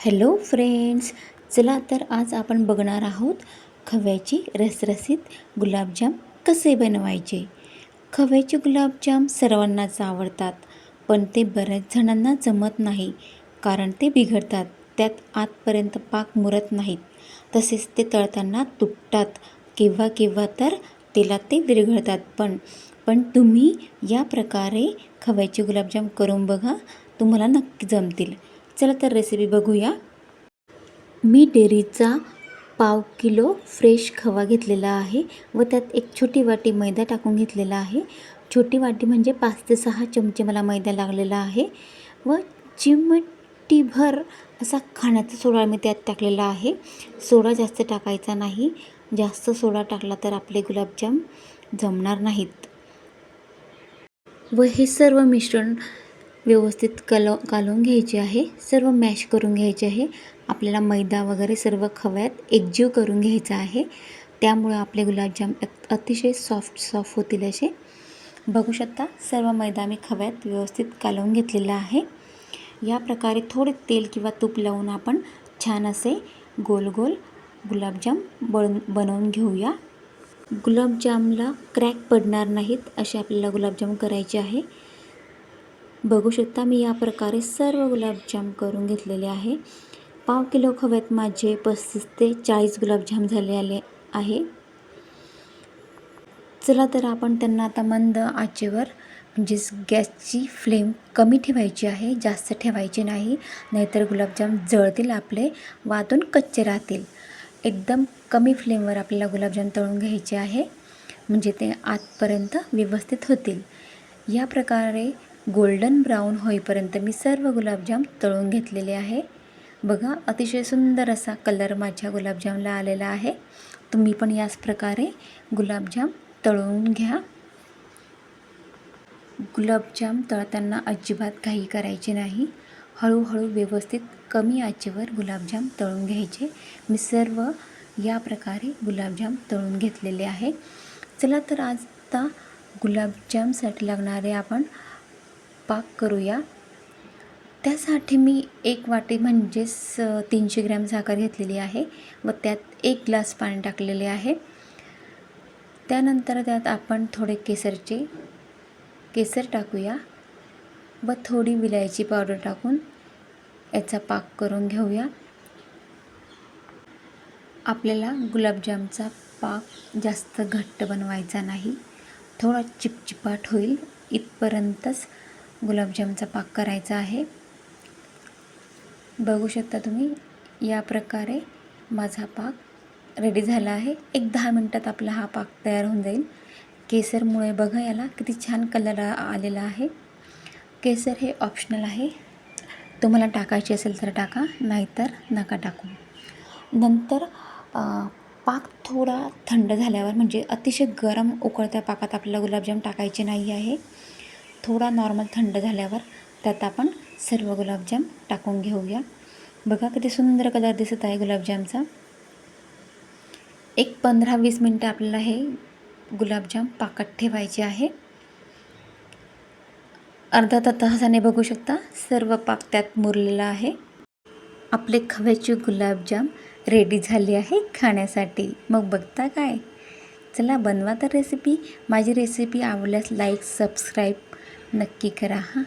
Hello friends चला तर आज आपण बघणार आहोत खव्याची रसरसीत गुलाबजाम कसे बनवायचे. खव्याचे गुलाबजाम सर्वांनाच आवडतात पण ते बऱ्याच जणांना जमत नाही कारण ते बिघडतात. त्यात आतपर्यंत पाक मुरत नाहीत. तसेच ते तळताना तुटतात किंवा केव्हा तर तेलात ते विरघळतात पण पण तुम्ही या प्रकारे खव्याचे गुलाबजाम करून बघा तुम्हाला नक्की जमतील. चला तर रेसिपी बघूया. मी डेअरीचा पाव किलो फ्रेश खवा घेतलेला आहे व त्यात एक छोटी वाटी मैदा टाकून घेतलेला आहे. छोटी वाटी म्हणजे पाच ते सहा चमचे मला मैदा लागलेला आहे व चिमटीभर असा खाण्याचा सोडा मी त्यात टाकलेला आहे. सोडा जास्त टाकायचा नाही. जास्त सोडा टाकला तर आपले गुलाबजाम जमणार नाहीत. व हे सर्व मिश्रण व्यवस्थित कल कालवून घ्यायचे आहे. सर्व मॅश करून घ्यायचे आहे. आपल्याला मैदा वगैरे सर्व खव्यात एकजीव करून घ्यायचा आहे. त्यामुळं आपले गुलाबजाम अतिशय सॉफ्ट सॉफ्ट होतील असे. बघू शकता सर्व मैदा मी खव्यात व्यवस्थित कालवून घेतलेला आहे. या प्रकारे थोडे तेल किंवा तूप लावून आपण छान असे गोल गोल गुलाबजाम बन बनवून घेऊया. गुलाबजामला क्रॅक पडणार नाहीत असे आपल्याला गुलाबजाम करायचे आहे. बघू शकता मी या प्रकारे सर्व गुलाबजाम करून घेतलेले आहे. पाव किलो खव्यात माझे पस्तीस ते चाळीस गुलाबजाम झाले आले आहे. चला तर आपण त्यांना आता मंद आचेवर म्हणजेच गॅसची फ्लेम कमी ठेवायची आहे जास्त ठेवायची नाही नाहीतर गुलाबजाम जळतील आपले वातून कच्चे राहतील. एकदम कमी फ्लेमवर आपल्याला गुलाबजाम तळून घ्यायचे आहे म्हणजे ते आतपर्यंत व्यवस्थित होतील. या प्रकारे गोल्डन ब्राऊन होईपर्यंत मी सर्व गुलाबजाम तळून घेतलेले आहे. बघा अतिशय सुंदर असा कलर माझ्या गुलाबजामला आलेला आहे. तुम्ही पण याच प्रकारे गुलाबजाम तळून घ्या. गुलाबजाम तळताना अजिबात काही करायचे नाही. हळूहळू व्यवस्थित कमी आचेवर गुलाबजाम तळून घ्यायचे. मी सर्व या प्रकारे गुलाबजाम तळून घेतलेले आहे. चला तर आज आता गुलाबजामसाठी लागणारे आपण पाक करूया. त्यासाठी मी एक वाटी म्हणजेच तीनशे ग्रॅम साखर घेतलेली आहे. व त्यात एक ग्लास पाणी टाकलेले आहे. त्यानंतर त्यात आपण थोडे केसरचे केसर टाकूया. व थोडी विलायची पावडर टाकून याचा पाक करून घेऊया. आपल्याला गुलाबजामचा पाक जास्त घट्ट बनवायचा नाही. थोडा चिपचिपाट होईल इथपर्यंतच. गुलाबजामचा पाक करायचा आहे. बघू शकता तुम्ही या प्रकारे माझा पाक रेडी झाला आहे. एक दहा मिनटात आपला हा पाक तयार होऊन जाईल. केसरमुळे बघा याला किती छान कलर आलेला आहे. केसर हे ऑप्शनल आहे. तुम्हाला टाकायची असेल तर टाका नाहीतर नका टाकू. नंतर पाक थोडा थंड झाल्यावर म्हणजे अतिशय गरम उकळत्या पाकात आपल्याला गुलाबजाम टाकायचे नाही आहे. थोडा नॉर्मल थंड झाल्यावर त्यात आपण सर्व गुलाबजाम टाकून घेऊया. बघा किती सुंदर कलर दिसत आहे गुलाबजामचा. एक पंधरा वीस मिनटं आपल्याला हे गुलाबजाम पाकात ठेवायचे आहे. अर्धा तासाने बघू शकता सर्व पाक त्यात मुरलेला आहे. आपले खव्याचे गुलाबजाम रेडी झाले आहे खाण्यासाठी. मग बघता काय? चला बनवा तर रेसिपी माझी रेसिपी आवडल्यास लाईक सबस्क्राईब नक्की करा हां.